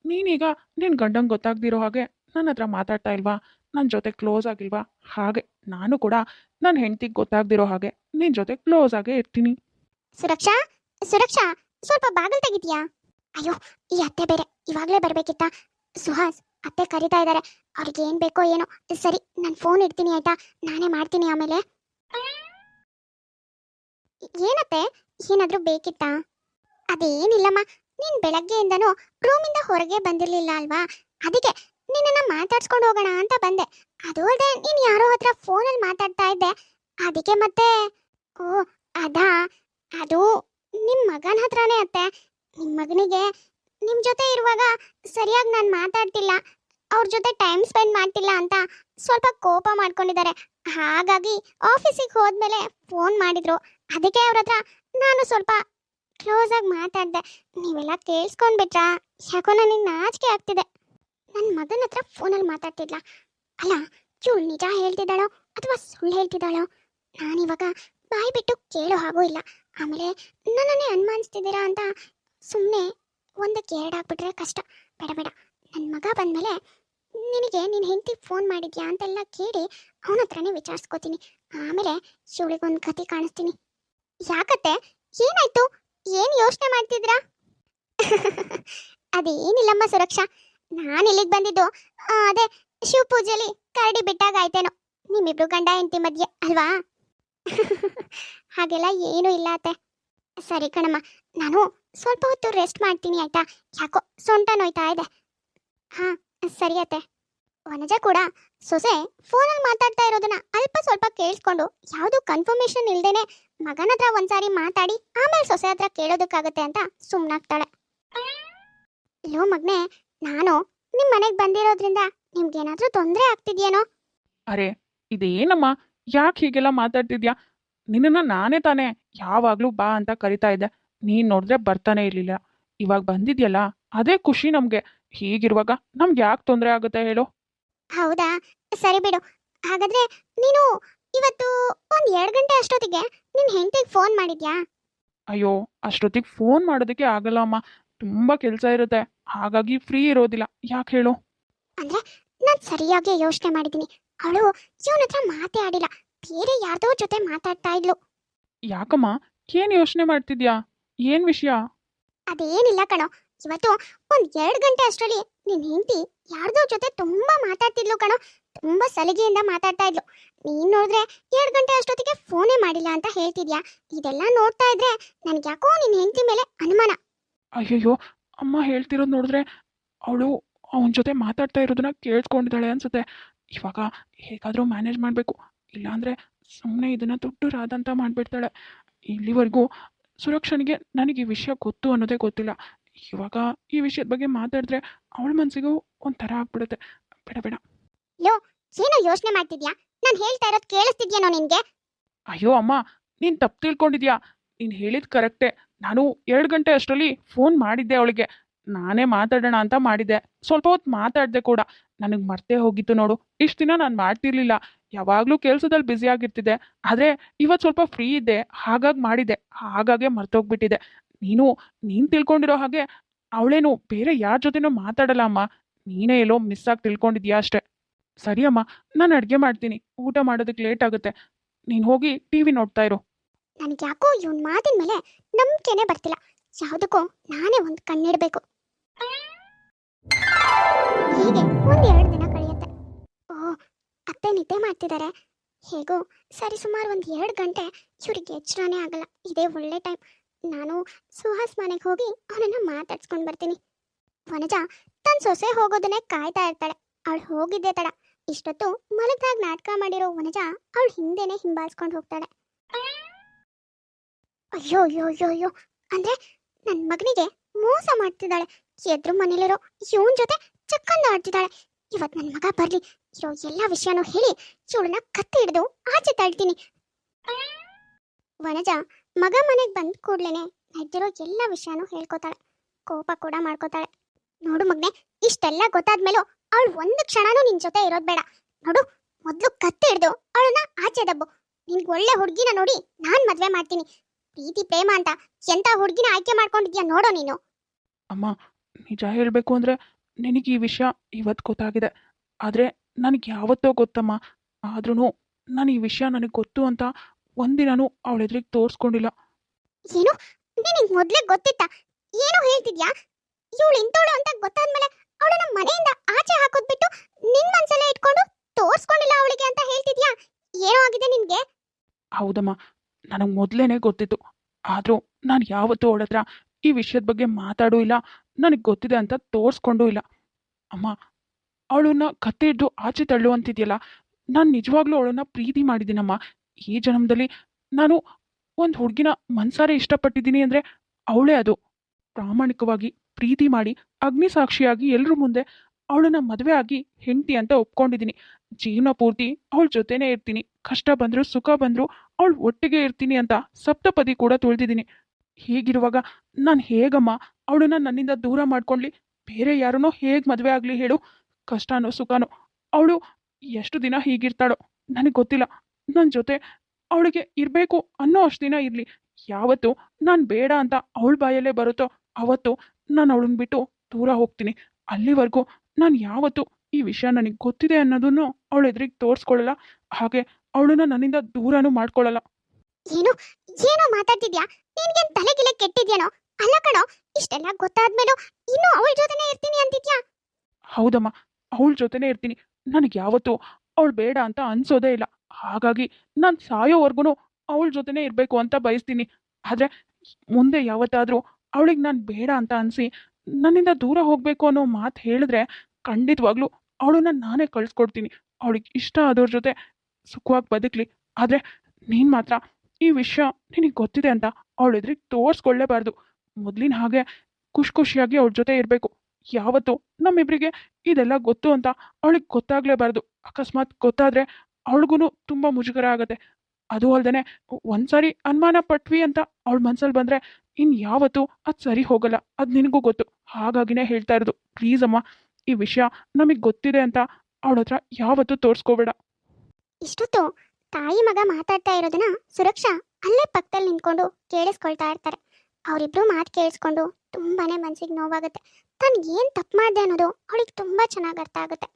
A: ನೀನೀಗ ನಿನ್ನ ಗಂಡಂಗೆ ಗೊತ್ತಾಗ್ದಿರೋ ಹಾಗೆ ನನ್ನ ಹತ್ರ ಮಾತಾಡ್ತಾ ಇಲ್ವಾ? ನನ್ನ ಜೊತೆ ಕ್ಲೋಸ್ ಆಗಿಲ್ವಾ? ಹಾಗೆ, ನಾನು ಕೂಡ ನನ್ನ ಹೆಂಡತಿಗೆ ಗೊತ್ತಾಗ್ದಿರೋ ಹಾಗೆ ನಿನ್ನ ಜೊತೆ ಕ್ಲೋಸ್ ಆಗೇ ಇರ್ತೀನಿ.
B: ಸುರಕ್ಷಾ ಸುರಕ್ಷಾ, ಸ್ವಲ್ಪ ಬಾಗಿಲು ತೆಗಿತೀಯಾ? ಅಯ್ಯೋ, ಈ ಅತ್ತೆ ಬೇರೆ, ಇವಾಗಲೇ ಬರಬೇಕಿತ್ತ? ಸುಹಾಸ್, ಅತ್ತೆ ಕರೀತಾ ಇದ್ದಾರೆ ಅವ್ರಿಗೆ ಏನ್ ಬೇಕೋ ಏನೋ. ಸರಿ, ನಾನು ಫೋನ್ ಇಡ್ತೀನಿ ಆಯ್ತಾ? ನಾನೇ ಮಾಡ್ತೀನಿ ಆಮೇಲೆ. ಏನತ್ತೆ? ಏನಾದರೂ ಬೇಕಿತ್ತಾ? ಅದೇನಿಲ್ಲಮ್ಮ, ನೀನ್ ಬೆಳಗ್ಗೆಯಿಂದನೂ ರೂಮಿಂದ ಹೊರಗೆ ಬಂದಿರ್ಲಿಲ್ಲ ಅಲ್ವಾ? ಅದಕ್ಕೆ ನಿನ್ನನ್ನ ಮಾತಾಡ್ಸ್ಕೊಂಡು ಹೋಗೋಣ ಅಂತ ಬಂದೆ. ಅದು ಅಲ್ಲದೆ ನೀನ್ ಯಾರೋ ಹತ್ರ ಫೋನಲ್ಲಿ ಮಾತಾಡ್ತಾ ಇದ್ದೆ. ಅದಕ್ಕೆ ಮತ್ತೆ, ಓ, ಅದಾ? ಅದು ನಿಮ್ ಮಗನ ಹತ್ರನೇ ಅತ್ತೆ. ನಿಮ್ ಮಗನಿಗೆ ನಿಮ್ ಜೊತೆ ಇರುವಾಗ ಸರಿಯಾಗಿ ನಾನು ಮಾತಾಡ್ತಿಲ್ಲ. ಅವ್ರ ಜೊತೆ ಟೈಮ್ ಸ್ಪೆಂಡ್ ಮಾಡ್ತಿಲ್ಲ ಅಂತ ಸ್ವಲ್ಪ ಕೋಪ ಮಾಡ್ಕೊಂಡಿದ್ದಾರೆ. ಹಾಗಾಗಿ ಆಫೀಸಿಗೆ ಹೋದ್ಮೇಲೆ ಫೋನ್ ಮಾಡಿದ್ರು. ಅದಕ್ಕೆ ಅವ್ರ ಹತ್ರ ನಾನು ಸ್ವಲ್ಪ ಕ್ಲೋಸ್ ಆಗಿ ಮಾತಾಡ್ದೆ. ನೀವೆಲ್ಲ ಕೇಳಿಸ್ಕೊಂಡ್ಬಿಟ್ರಾ? ಯಾಕೋ ನನಗೆ ನಾಚಿಕೆ ಆಗ್ತಿದೆ. ನನ್ನ ಮಗನ ಹತ್ರ ಫೋನಲ್ಲಿ ಮಾತಾಡ್ತಿದ್ಲ? ಅಲ್ಲ ಇವಳು ನಿಜ ಹೇಳ್ತಿದ್ದಾಳೋ ಅಥವಾ ಸುಳ್ಳು ಹೇಳ್ತಿದ್ದಾಳೋ? ನಾನಿವಾಗ ಬಾಯಿ ಬಿಟ್ಟು ಕೇಳೋ ಹಾಗೂ ಇಲ್ಲ. ಆಮೇಲೆ ನನ್ನನ್ನೇ ಅನುಮಾನಿಸ್ತಿದ್ದೀರಾ ಅಂತ ಸುಮ್ಮನೆ ಒಂದಕ್ಕೆ ಎರಡು ಹಾಕ್ಬಿಟ್ರೆ ಕಷ್ಟ. ಬೇಡ ಬೇಡ. ನನ್ನ ಮಗ ಬಂದಮೇಲೆ ನಿನಗೆ ನಿನ್ನ ಹೆಂಡತಿ ಫೋನ್ ಮಾಡಿದ್ಯಾ ಅಂತೆಲ್ಲ ಕೇಳಿ ಅವನ ಹತ್ರನೇ ವಿಚಾರಿಸ್ಕೋತೀನಿ. ಆಮೇಲೆ ಶಿವಳಿಗೊಂದು ಕತೆ ಕಾಣಿಸ್ತೀನಿ. ಯಾಕತ್ತೆ? ಏನಾಯ್ತು? ಏನು ಯೋಚನೆ ಮಾಡ್ತಿದ್ರಾ? ಅದೇನಿಲ್ಲಮ್ಮ ಸುರಕ್ಷಾ, ನಾನು ಇಲ್ಲಿಗೆ ಬಂದಿದ್ದು ಅದೇ ಶಿವ ಪೂಜೆಲಿ ಕರಡಿ ಬಿಟ್ಟಾಗ ಆಯ್ತೇನೋ. ನಿಮ್ಮಿಬ್ರು ಗಂಡ ಹೆಂಡತಿ ಮಧ್ಯೆ, ಅಲ್ವಾ? ಹಾಗೆಲ್ಲ ಏನೂ ಇಲ್ಲ ಅತ್ತೆ. ಸರಿ ಕಣಮ್ಮ, ನಾನು ಸ್ವಲ್ಪ ಹೊತ್ತು ರೆಸ್ಟ್ ಮಾಡ್ತೀನಿ, ಆಯ್ತಾ? ಯಾಕೋ ಸೊಂಟ ನೋಯ್ತಾ ಇದೆ. ಹಾ, ಸರಿ ಅತ್ತೆ. ವನಜ ಕೂಡ ಸೊಸೆ ಫೋನಲ್ಲಿ ಮಾತಾಡ್ತಾ ಇರೋದನ್ನ ಅಲ್ಪ ಸ್ವಲ್ಪ ಕೇಳಿಸ್ಕೊಂಡು ಯಾವುದು ಕನ್ಫರ್ಮೇಶನ್ ಇಲ್ದೇನೆ ಮಗನ ಹತ್ರ ಒಂದ್ಸಾರಿ ಮಾತಾಡಿ ಆಮೇಲೆ ಸೊಸೆ ಹತ್ರ ಕೇಳೋದಕ್ಕಾಗತ್ತೆ ಅಂತ ಸುಮ್ಮನಾಗ್ತಾಳೆ ಲೋ ಮಗ್ನೆ, ನಾನು ನಿಮ್ಮ ಮನೆಗೆ ಬಂದಿರೋದ್ರಿಂದ ನಿಮ್ಗೇನಾದ್ರೂ ತೊಂದರೆ ಆಗ್ತಿದ್ಯೇನೋ?
A: ಅರೆ, ಇದೇನಮ್ಮ? ಯಾಕೆ ಹೀಗೆಲ್ಲ ಮಾತಾಡ್ತಿದ್ಯಾ? ನಿನ್ನನ್ನು ನಾನೇ ತಾನೇ ಯಾವಾಗ್ಲೂ ಬಾ ಅಂತ ಕರಿತಾ ಇದ್ದೆ. ನೀನ್ ನೋಡಿದ್ರೆ ಬರ್ತಾನೆ ಇರ್ಲಿಲ್ಲ. ಇವಾಗ ಬಂದಿದ್ಯಲ್ಲ, ಅದೇ ಖುಷಿ ನಮ್ಗೆ. ಹೀಗಿರುವಾಗ ನಮ್ಗೆ ಯಾಕೆ ತೊಂದರೆ ಆಗುತ್ತೆ ಹೇಳು?
B: ಹೌದಾ? ಸರಿ ಬಿಡು. ಹಾಗಾದ್ರೆ ನೀನು ಇವತ್ತು ಒಂದ್ ಎರಡು ಗಂಟೆ ಅಷ್ಟೊತ್ತಿಗೆ ನಿನ್ ಹೆಂಡತಿಗೆ ಫೋನ್ ಮಾಡಿದ್ಯಾ?
A: ಅಯ್ಯೋ ಅಷ್ಟೊತ್ತಿಗೆ ಫೋನ್ ಮಾಡೋದಕ್ಕೆ ಆಗಲ್ಲ ಅಮ್ಮ. ತುಂಬಾ ಕೆಲಸ ಇರುತ್ತೆ. ಹಾಗಾಗಿ ಫ್ರೀ ಇರೋದಿಲ್ಲ. ಯಾಕೆ ಹೇಳು?
B: ಅಂದ್ರೆ ನಾನು ಸರಿಯಾಗಿ ಯೋಚನೆ ಮಾಡಿದ್ದೀನಿ. ಅವಳು ಇವನ ಹತ್ರ ಮಾತೇ ಆಡಿಲ್ಲ. ಬೇರೆ ಯಾರ್ದೋ ಜೊತೆ ಮಾತಾಡ್ತಾ ಇದ್ಲು.
A: ಯಾಕಮ್ಮ? ಏನು ಯೋಚನೆ ಮಾಡ್ತಿದ್ಯಾ? ಏನು ವಿಷಯ?
B: ಅದೇನಿಲ್ಲ ಕಣೋ. ಇವತ್ತು ಒಂದ್ ಎರಡು ಗಂಟೆ ಅಷ್ಟರಲ್ಲಿ ನಿನ್ ಹೆಂಡತಿ ಯಾರ್ದೋ ಜೊತೆ ತುಂಬಾ ಮಾತಾಡ್ತಿದ್ಲು ಕಣೋ. ತುಂಬಾ ಸಲಿಗೆಯಿಂದ ಮಾತಾಡ್ತಾ ಇದ್ಲು. ನೀನ್ ನೋಡಿದ್ರೆ ಎರಡು ಗಂಟೆ ಅಷ್ಟೊತ್ತಿಗೆ ಫೋನೇ ಮಾಡಿಲ್ಲ ಅಂತ ಹೇಳ್ತಿದ್ಯಾ? ಇದೆಲ್ಲ ನೋಡ್ತಾ ಇದ್ರೆ ನನ್ಗೆ ಯಾಕೋ ನಿನ್ ಹೆಂಡತಿ ಮೇಲೆ ಅನುಮಾನ.
A: ಅಯ್ಯಯ್ಯೋ, ಅಮ್ಮ ಹೇಳ್ತಿರೋದು ನೋಡಿದ್ರೆ ಅವಳು ಅವನ ಜೊತೆ ಮಾತಾಡ್ತಾ ಇರೋದನ್ನ ಕೇಳಿಸ್ಕೊಂಡಿದ್ದಾಳೆ ಅನ್ಸುತ್ತೆ. ಇವಾಗ ಹೇಗಾದರೂ ಮ್ಯಾನೇಜ್ ಮಾಡಬೇಕು. ಇಲ್ಲಾಂದರೆ ಸುಮ್ಮನೆ ಇದನ್ನು ದೊಡ್ಡ ರಾದಂತ ಮಾಡಿಬಿಡ್ತಾಳೆ. ಇಲ್ಲಿವರೆಗೂ ಸುರಕ್ಷನಿಗೆ ನನಗೆ ಈ ವಿಷಯ ಗೊತ್ತು ಅನ್ನೋದೇ ಗೊತ್ತಿಲ್ಲ. ಇವಾಗ ಈ ವಿಷಯದ ಬಗ್ಗೆ ಮಾತಾಡಿದ್ರೆ ಅವಳ ಮನಸ್ಸಿಗೂ ಒಂಥರ ಆಗ್ಬಿಡುತ್ತೆ. ಬೇಡ ಬೇಡ.
B: ಏನೋ ಯೋಚನೆ ಮಾಡ್ತಿದ್ಯಾ? ನಾನು ಹೇಳ್ತಾ ಇರೋದು ಕೇಳಿಸ್ತಿದ್ಯೇನೋ ನಿನ್ಗೆ?
A: ಅಯ್ಯೋ ಅಮ್ಮ ನೀನು ತಪ್ಪು ತಿಳ್ಕೊಂಡಿದ್ಯಾ? ನೀನು ಹೇಳಿದ ಕರೆಕ್ಟೇ. ನಾನು ಎರಡು ಗಂಟೆ ಅಷ್ಟರಲ್ಲಿ ಫೋನ್ ಮಾಡಿದ್ದೆ ಅವಳಿಗೆ. ನಾನೇ ಮಾತಾಡೋಣ ಅಂತ ಮಾಡಿದ್ದೆ. ಸ್ವಲ್ಪ ಹೊತ್ತು ಮಾತಾಡಿದೆ ಕೂಡ. ನನಗೆ ಮರ್ತೇ ಹೋಗಿತ್ತು ನೋಡು. ಇಷ್ಟು ದಿನ ನಾನು ಮಾಡ್ತಿರ್ಲಿಲ್ಲ. ಯಾವಾಗಲೂ ಕೆಲಸದಲ್ಲಿ ಬ್ಯುಸಿ ಆಗಿರ್ತಿದ್ದೆ. ಆದರೆ ಇವತ್ತು ಸ್ವಲ್ಪ ಫ್ರೀ ಇದ್ದೆ. ಹಾಗಾಗಿ ಮಾಡಿದೆ ಹಾಗಾಗೆ ಮರ್ತೋಗ್ಬಿಟ್ಟಿದೆ ನೀನು ನೀನು ತಿಳ್ಕೊಂಡಿರೋ ಹಾಗೆ ಅವಳೇನು ಬೇರೆ ಯಾರ ಜೊತೆನೂ ಮಾತಾಡಲ್ಲ ಅಮ್ಮ ನೀನೇ ಎಲ್ಲೋ ಮಿಸ್ ಆಗಿ ತಿಳ್ಕೊಂಡಿದ್ಯಾ ಅಷ್ಟೇ. ಸರಿ ಅಮ್ಮ ನಾನು ಅಡುಗೆ ಮಾಡ್ತೀನಿ. ಊಟ ಮಾಡೋದಕ್ಕೆ ಲೇಟ್ ಆಗುತ್ತೆ. ನೀನು ಹೋಗಿ ಟಿ ವಿ ನೋಡ್ತಾ ಇರು.
B: ನನಗೆ ಯಾಕೋ ಇವನ್ ಮಾತಿನ ಮೇಲೆ ನಂಬಿಕೆನೆ ಬರ್ತಿಲ್ಲ. ಯಾವುದಕ್ಕೂ ನಾನೇ ಒಂದು ಕಣ್ಣಿಡಬೇಕು. ಹೀಗೆ ಒಂದ್ ಎರಡು ದಿನ ಕಳೆಯುತ್ತೆ. ಓ, ಅತ್ತೆ ನಿದ್ದೆ ಮಾಡ್ತಿದ್ದಾರೆ ಹೇಗೋ ಸರಿ ಸುಮಾರು ಒಂದು ಎರಡು ಗಂಟೆ ಇವ್ರಿಗೆ ಎಚ್ಚರನೇ ಆಗಲ್ಲ. ಇದೇ ಒಳ್ಳೆ ಟೈಮ್ ನಾನು ಸುಹಾಸ್ ಮನೆಗೆ ಹೋಗಿ ಅವನನ್ನ ಮಾತಾಡ್ಸ್ಕೊಂಡು ಬರ್ತೀನಿ. ವನಜ ತನ್ನ ಸೊಸೆ ಹೋಗೋದನ್ನೇ ಕಾಯ್ತಾ ಇರ್ತಾಳೆ. ಅವಳು ಹೋಗಿದ್ದೆ ತಡ. ಇಷ್ಟೊತ್ತು ಮಲಗ್ದಾಗ ನಾಟಕ ಮಾಡಿರೋ ವನಜ ಅವಳು ಹಿಂದೆನೆ ಹಿಂಬಾಲಿಸ್ಕೊಂಡು ಹೋಗ್ತಾಳೆ. ಅಯ್ಯೋ ಅಯ್ಯೋ ಅಯ್ಯೋ ಅಯ್ಯೋ. ಅಂದ್ರೆ ನನ್ನ ಮಗನಿಗೆ ಮೋಸ ಮಾಡ್ತಿದ್ದಾಳೆ. ಎದ್ರು ಮನೇಲಿರೋ ಇವನ್ ಜೊತೆ ಚಕ್ಕಂದ ಆಡ್ತಿದ್ದಾಳೆ. ಇವತ್ ನನ್ನ ಮಗ ಬರ್ಲಿ. ಇರೋ ಎಲ್ಲ ವಿಷಯನೂ ಹೇಳಿ ಇವಳನ್ನ ಕತ್ತಿ ಹಿಡಿದು ಆಚೆ ತಳ್ತೀನಿ. ವನಜ ಮಗ ಮನೆಗೆ ಬಂದ ಕೂಡ್ಲೇನೆ ನಡೆದಿರೋ ಎಲ್ಲ ವಿಷಯನೂ ಹೇಳ್ಕೊತಾಳೆ. ಕೋಪ ಕೂಡ ಮಾಡ್ಕೋತಾಳೆ. ನೋಡು ಮಗ್ನೆ, ಇಷ್ಟೆಲ್ಲ ಗೊತ್ತಾದ್ಮೇಲೂ ಅವಳು ಒಂದು ಕ್ಷಣನೂ ನಿನ್ ಜೊತೆ ಇರೋದ್ ಬೇಡ. ನೋಡು, ಮೊದ್ಲು ಕತ್ತೆ ಹಿಡ್ದು ಅವಳನ್ನ ಆಚೆ ದಬ್ಬು. ನಿನ್ಗೆ ಒಳ್ಳೆ ಹುಡುಗಿನ ನೋಡಿ ನಾನ್ ಮದ್ವೆ ಮಾಡ್ತೀನಿ. ಪ್ರೀತಿ, ಪ್ರೇಮ ಅಂತ ಎಂತ ಹುಡುಗಿನ ಆಯ್ಕೆ ಮಾಡ್ಕೊಂಡಿದ್ಯಾ ನೋಡೋ ನೀನು.
A: ಅಮ್ಮ, ನಿಜ ಹೇಳ್ಬೇಕು ಅಂದ್ರೆ ನಿನಗೆ ಈ ವಿಷಯ ಇವತ್ತು ಗೊತ್ತಾಗಿದೆ. ಆದ್ರೆ ನನಗೆ ಯಾವತ್ತೋ ಗೊತ್ತಮ್ಮ. ಆದ್ರೂ ನಾನು ಈ ವಿಷಯ ನನಗೆ ಗೊತ್ತು ಅಂತ ಒಂದಿನನೂ ಅವಳ ಎದುರಿಗೆ ತೋರಿಸ್ಕೊಂಡಿಲ್ಲ.
B: ಏನು? ನಿನಗ್ ಮೊದ್ಲೇ ಗೊತ್ತಿತ್ತ? ಏನು ಹೇಳ್ತಿದ್ಯಾ? ಇವಳು ಇಂತವಳು ಅಂತ ಗೊತ್ತಾದ್ಮೇಲೆ ಅವಳನ್ನ ಮನೆಯಿಂದ ಆಚೆ ಹಾಕೋದ್ಬಿಟ್ಟು ನಿನ್ ಮನ್ಸಲ್ಲೇ ಇಟ್ಕೊಂಡು ತೋರ್ಸ್ಕೊಂಡಿಲ್ಲ ಅವಳಿಗೆ ಅಂತ ಹೇಳ್ತಿದ್ಯಾ? ಏನೋ ಆಗಿದೆ ನಿನ್ಗೆ?
A: ಹೌದಮ್ಮ ನನಗೆ ಮೊದ್ಲೇನೆ ಗೊತ್ತಿತ್ತು. ಆದರೂ ನಾನು ಯಾವತ್ತೂ ಅವಳ ಹತ್ರ ಈ ವಿಷಯದ ಬಗ್ಗೆ ಮಾತಾಡೂ ಇಲ್ಲ ನನಗೆ ಗೊತ್ತಿದೆ ಅಂತ ತೋರಿಸ್ಕೊಂಡೂ ಇಲ್ಲ. ಅಮ್ಮ ಅವಳನ್ನ ಕತ್ತೆ ಹಿಡ್ದು ಆಚೆ ತಳ್ಳು ಅಂತಿದ್ಯಲ್ಲ ನಾನು ನಿಜವಾಗ್ಲೂ ಅವಳನ್ನ ಪ್ರೀತಿ ಮಾಡಿದ್ದೀನಮ್ಮ. ಈ ಜನ್ಮದಲ್ಲಿ ನಾನು ಒಂದು ಹುಡುಗಿನ ಮನ್ಸಾರೆ ಇಷ್ಟಪಟ್ಟಿದ್ದೀನಿ ಅಂದರೆ ಅವಳೇ ಅದು. ಪ್ರಾಮಾಣಿಕವಾಗಿ ಪ್ರೀತಿ ಮಾಡಿ, ಅಗ್ನಿ ಸಾಕ್ಷಿಯಾಗಿ ಎಲ್ಲರ ಮುಂದೆ ಅವಳನ್ನ ಮದುವೆ ಆಗಿ ಹೆಂಡತಿ ಅಂತ ಒಪ್ಕೊಂಡಿದ್ದೀನಿ. ಜೀವನ ಪೂರ್ತಿ ಅವಳ ಜೊತೆನೇ ಇರ್ತೀನಿ. ಕಷ್ಟ ಬಂದರೂ ಸುಖ ಬಂದರೂ ಅವಳು ಒಟ್ಟಿಗೆ ಇರ್ತೀನಿ ಅಂತ ಸಪ್ತಪದಿ ಕೂಡ ತುಳಿದಿದ್ದೀನಿ. ಹೀಗಿರುವಾಗ ನಾನು ಹೇಗಮ್ಮ? ಅವಳನ್ನ ನನ್ನಿಂದ ದೂರ ಮಾಡ್ಕೊಳ್ಳಿ. ಬೇರೆ ಯಾರನೋ ಹೇಗೆ ಮದುವೆ ಆಗಲಿ ಹೇಳು. ಕಷ್ಟನೋ ಸುಖನೋ, ಅವಳು ಎಷ್ಟು ದಿನ ಹೀಗಿರ್ತಾಳೋ ನನಗೆ ಗೊತ್ತಿಲ್ಲ. ನನ್ನ ಜೊತೆ ಅವಳಿಗೆ ಇರಬೇಕು ಅನ್ನೋ ಅಷ್ಟು ದಿನ ಇರಲಿ. ಯಾವತ್ತು ನಾನು ಬೇಡ ಅಂತ ಅವಳ ಬಾಯಲ್ಲೇ ಬರುತ್ತೋ ಅವತ್ತು ನಾನು ಅವಳನ್ನ ಬಿಟ್ಟು ದೂರ ಹೋಗ್ತೀನಿ. ಅಲ್ಲಿವರೆಗೂ ನಾನು ಯಾವತ್ತು ಈ ವಿಷಯ ನನಗೆ ಗೊತ್ತಿದೆ ಅನ್ನೋದನ್ನು ಅವಳ ಎದುರಿಗೆ ತೋರಿಸ್ಕೊಳ್ಳಲ್ಲ ಹಾಗೆ ಅವಳನ್ನ ನನ್ನಿಂದ ದೂರನೂ ಮಾಡ್ಕೊಳ್ಳಲ್ಲ
B: ಏನು? ಏನೋ ಮಾತಾಡ್ತಿದ್ಯಾ? ನಿನ್ಗೆ ತಲೆ ಗಿಲೆ ಕೆಟ್ಟಿದ್ಯೇನೋ? ಅಲ್ಲ ಕಣೋ ಇಷ್ಟೆಲ್ಲ ಗೊತ್ತಾದ್ಮೇಲೂ ಇನ್ನೂ ಅವಳ ಜೊತೆನೇ ಇರ್ತೀನಿ ಅಂತಿದ್ಯಾ?
A: ಹೌದಮ್ಮ ಅವಳ ಜೊತೆನೇ ಇರ್ತೀನಿ. ನನಗೆ ಯಾವತ್ತು ಅವಳು ಬೇಡ ಅಂತ ಅನ್ಸೋದೇ ಇಲ್ಲ. ಹಾಗಾಗಿ ನಾನು ಸಾಯೋವರೆಗೂ ಅವಳ ಜೊತೆನೇ ಇರಬೇಕು ಅಂತ ಬಯಸ್ತೀನಿ. ಆದರೆ ಮುಂದೆ ಯಾವತ್ತಾದರೂ ಅವಳಿಗೆ ನಾನು ಬೇಡ ಅಂತ ಅನಿಸಿ ನನ್ನಿಂದ ದೂರ ಹೋಗಬೇಕು ಅನ್ನೋ ಮಾತು ಹೇಳಿದ್ರೆ ಖಂಡಿತವಾಗ್ಲೂ ಅವಳನ್ನ ನಾನೇ ಕಳಿಸ್ಕೊಡ್ತೀನಿ. ಅವಳಿಗೆ ಇಷ್ಟ ಆದವ್ರ ಜೊತೆ ಸುಖವಾಗಿ ಬದುಕಲಿ. ಆದರೆ ನೀನು ಮಾತ್ರ ಈ ವಿಷಯ ನಿನಗೆ ಗೊತ್ತಿದೆ ಅಂತ ಅವಳ ಎದುರಿಗೆ ತೋರಿಸ್ಕೊಳ್ಳೇಬಾರ್ದು ಮೊದಲಿನ ಹಾಗೆ ಖುಷ್ ಖುಷಿಯಾಗಿ ಅವಳ ಜೊತೆ ಇರಬೇಕು. ಯಾವತ್ತು ನಮ್ಮಿಬ್ಬರಿಗೆ ಇದೆಲ್ಲ ಗೊತ್ತು ಅಂತ ಅವಳಿಗೆ ಗೊತ್ತಾಗ್ಲೇಬಾರ್ದು. ಅಕಸ್ಮಾತ್ ಗೊತ್ತಾದ್ರೆ ಅವಳಿಗೂ ತುಂಬ ಮುಜುಗರ ಆಗುತ್ತೆ. ಅದು ಅಲ್ದೇನೆ ಒಂದ್ಸಾರಿ ಅನುಮಾನ ಪಟ್ವಿ ಅಂತ ಅವಳ ಮನ್ಸಲ್ಲಿ ಬಂದ್ರೆ ಇನ್ ಯಾವತ್ತು ಅದು ಸರಿ ಹೋಗಲ್ಲ ಅದು ನಿನಗೂ ಗೊತ್ತು. ಹಾಗಾಗಿನೇ ಹೇಳ್ತಾ ಇರೋದು. ಪ್ಲೀಸ್ ಅಮ್ಮ ಈ ವಿಷಯ ನಮಗೆ ಗೊತ್ತಿದೆ ಅಂತ ಅವಳ ಹತ್ರ ಯಾವತ್ತೂ ತೋರಿಸ್ಕೋಬೇಡ.
B: ಇಷ್ಟೊತ್ತು ತಾಯಿ ಮಗ ಮಾತಾಡ್ತಾ ಇರೋದನ್ನ ಸುರಕ್ಷಾ ಅಲ್ಲೇ ಪಕ್ಕದಲ್ಲಿ ನಿಂತ್ಕೊಂಡು ಕೇಳಿಸ್ಕೊಳ್ತಾ ಇರ್ತಾರೆ. ಅವರಿಬ್ರು ಮಾತು ಕೇಳಿಸ್ಕೊಂಡು ತುಂಬಾನೇ ಮನ್ಸಿಗೆ ನೋವಾಗುತ್ತೆ. ತಾನು ಏನ್ ತಪ್ಪು ಮಾಡ್ದೆ ಅನ್ನೋದು ಅವಳಿಗೆ ತುಂಬಾ ಚೆನ್ನಾಗಿ ಅರ್ಥ ಆಗುತ್ತೆ.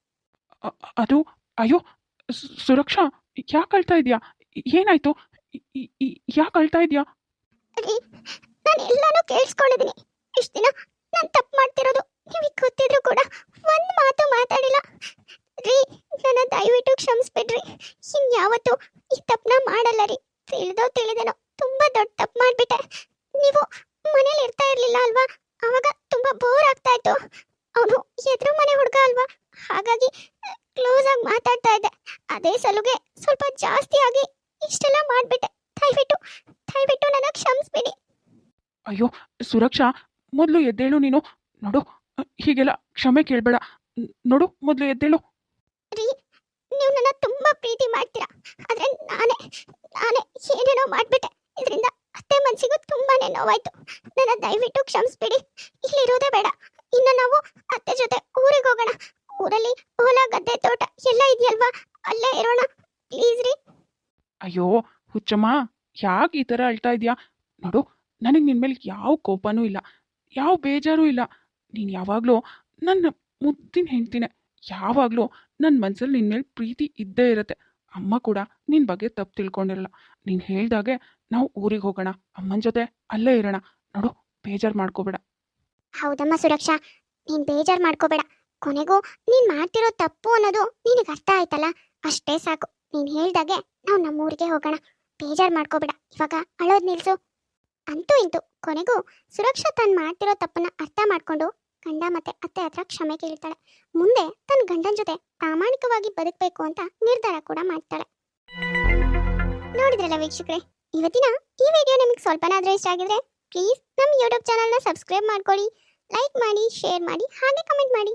A: ಅದು ಅಯ್ಯೋ ಸುರಕ್ಷಾ, ಯಾಕೆ ಅಳ್ತಾ ಇದೆಯಾ? ಏನಾಯ್ತು? ಯಾಕೆ ಅಳ್ತಾ ಇದೆಯಾ?
B: ನಾನು ಎಲ್ಲಾನು ಕೇಳಿಸ್ಕೊಂಡಿದ್ದೀನಿ ಇಷ್ಟು ದಿನ ನಾನು ತಪ್ಪು ಮಾಡ್ತಿರೋದು ನಿಮಗೆ ಗೊತ್ತಿದ್ರು ಕೂಡ ಒಂದು ಮಾತು ಮಾತಾಡಿಲ್ಲ. ರೀ, ನನ್ನ ದಯವಿಟ್ಟು ಕ್ಷಮಿಸ್ಬಿಡ್ರಿ. ಇನ್ ಯಾವತ್ತು ಈ ತಪ್ಪನ್ನ ಮಾಡಲ್ಲ ರೀ. ತಿಳಿದೋ ತಿಳಿದೇನೋ ತುಂಬಾ ದೊಡ್ಡ ತಪ್ಪು ಮಾಡ್ಬಿಟ್ಟೆ. ನೀವು ಮನೇಲಿ ಇರ್ತಾ ಇರ್ಲಿಲ್ಲ ಅಲ್ವಾ? ಅವಾಗ ತುಂಬಾ ಬೋರ್ ಆಗ್ತಾ ಇತ್ತು. ಅವನು ಎದುರು ಮನೆ ಹುಡುಗ ಅಲ್ವಾ? ಹಾಗಾಗಿ ಕ್ಲೋಸ್ ಆಗಿ ಮಾತಾಡ್ತಾ ಇದ್ದೆ. ಅದೇ ಸಲುಗೆ ಸ್ವಲ್ಪ ಜಾಸ್ತಿ ಆಗಿ ಇಷ್ಟೆಲ್ಲ ಮಾಡ್ಬಿಟ್ಟೆ. ದಯವಿಟ್ಟು ದಯವಿಟ್ಟು ನನ್ನ ಕ್ಷಮಿಸ್ಬಿಡಿ.
A: ಅಯ್ಯೋ ಸುರಕ್ಷಾ ಮೊದಲು ಎದ್ದೇಳು ನೀನು. ನೋಡು ಹೀಗೆಲ್ಲ ಕ್ಷಮೆ ಕೇಳಬೇಡ. ನೋಡು ಮೊದಲು ಎದ್ದೇಳು.
B: ರೀ ನೀವು ನನ್ನ ತುಂಬಾ ಪ್ರೀತಿ ಮಾಡ್ತೀರಾ. ಆದ್ರೆ ನಾನೇ ನಾನೇ ಏನೇನೋ ಮಾಡ್ಬಿಟ್ಟೆ. ಇದರಿಂದ ಅತ್ತೆ ಮನಸ್ಸಿಗೂ ತುಂಬಾನೇ ನೋವಾಯ್ತು. ನನ್ನ ದಯವಿಟ್ಟು ಕ್ಷಮಿಸ್ಬಿಡಿ. ಇಲ್ಲಿರೋದೇ ಬೇಡ. ಇನ್ನು ನಾವು ಅತ್ತೆ ಜೊತೆ ಊರಿಗೆ ಹೋಗೋಣ. ಊರಲ್ಲಿ ಹೊಲ ಗದ್ದೆ ತೋಟ ಎಲ್ಲ ಇದೆಯಲ್ವಾ? ಅಲ್ಲೇ ಇರೋಣ ಪ್ಲೀಸ್ ರೀ.
A: ಅಯ್ಯೋ ಹುಚ್ಚಮ್ಮ ಯಾಕೆ ಈ ಥರ ಅಳ್ತಾ ಇದೆಯಾ? ನೋಡು ನನಗೆ ನಿನ್ನ ಮೇಲೆ ಯಾವ ಕೋಪನೂ ಇಲ್ಲ ಯಾವ ಬೇಜಾರೂ ಇಲ್ಲ. ನೀನು ಯಾವಾಗಲೂ ನನ್ನ ಮುದ್ದಿನ ಹೆಂಡ್ತಿನೇ. ಯಾವಾಗಲೂ ನನ್ನ ಮನಸ್ಸಲ್ಲಿ ನಿನ್ನ ಮೇಲೆ ಪ್ರೀತಿ ಇದ್ದೇ ಇರುತ್ತೆ. ಅಮ್ಮ ಕೂಡ ನಿನ್ನ ಬಗ್ಗೆ ತಪ್ಪು ತಿಳ್ಕೊಂಡಿರಲ್ಲ. ನೀನು ಹೇಳ್ದಾಗೆ ನಾವು ಊರಿಗೆ ಹೋಗೋಣ ಅಮ್ಮನ ಜೊತೆ ಅಲ್ಲೇ ಇರೋಣ. ನೋಡು ಬೇಜಾರು ಮಾಡ್ಕೋಬೇಡ.
B: ಹೌದಮ್ಮ ಸುರಕ್ಷಾ ನೀನ್ ಬೇಜಾರ್ ಮಾಡ್ಕೋಬೇಡ. ಕೊನೆಗೂ ನೀನ್ ಮಾಡ್ತಿರೋ ತಪ್ಪು ಅನ್ನೋದು ನಿನಗೆ ಅರ್ಥ ಆಯ್ತಲ್ಲ? ಅಷ್ಟೇ ಸಾಕು. ನೀನ್ ಹೇಳ್ದಾಗೆ ನಾವು ನಮ್ಮೂರಿಗೆ ಹೋಗೋಣ. ಬೇಜಾರ್ ಮಾಡ್ಕೋಬೇಡ. ಇವಾಗ ಅಳೋದ್ ನಿಲ್ಸು. ಅಂತೂ ಇಂತು ಕೊನೆಗೂ ಸುರಕ್ಷಾ ತಾನು ಮಾಡ್ತಿರೋ ತಪ್ಪನ್ನ ಅರ್ಥ ಮಾಡ್ಕೊಂಡು ಗಂಡ ಮತ್ತೆ ಅತ್ತೆ ಹತ್ರ ಕ್ಷಮೆ ಕೇಳ್ತಾಳೆ. ಮುಂದೆ ತನ್ನ ಗಂಡನ ಜೊತೆ ಪ್ರಾಮಾಣಿಕವಾಗಿ ಬದುಕಬೇಕು ಅಂತ ನಿರ್ಧಾರ ಕೂಡ ಮಾಡ್ತಾಳೆ. ನೋಡಿದ್ರಲ್ಲ ವೀಕ್ಷಕರೇ, ಇವತ್ತಿನ ಈ ವಿಡಿಯೋ ನಿಮಗೆ ಸ್ವಲ್ಪನಾದ್ರೂ ಇಷ್ಟ ಆಗಿದ್ರೆ ಪ್ಲೀಸ್ ನಮ್ಮ ಯೂಟ್ಯೂಬ್ ಚಾನಲ್ನ ಸಬ್ಸ್ಕ್ರೈಬ್ ಮಾಡ್ಕೊಳ್ಳಿ ಲೈಕ್ ಮಾಡಿ ಶೇರ್ ಮಾಡಿ, ಹಾಗೆ ಕಮೆಂಟ್ ಮಾಡಿ.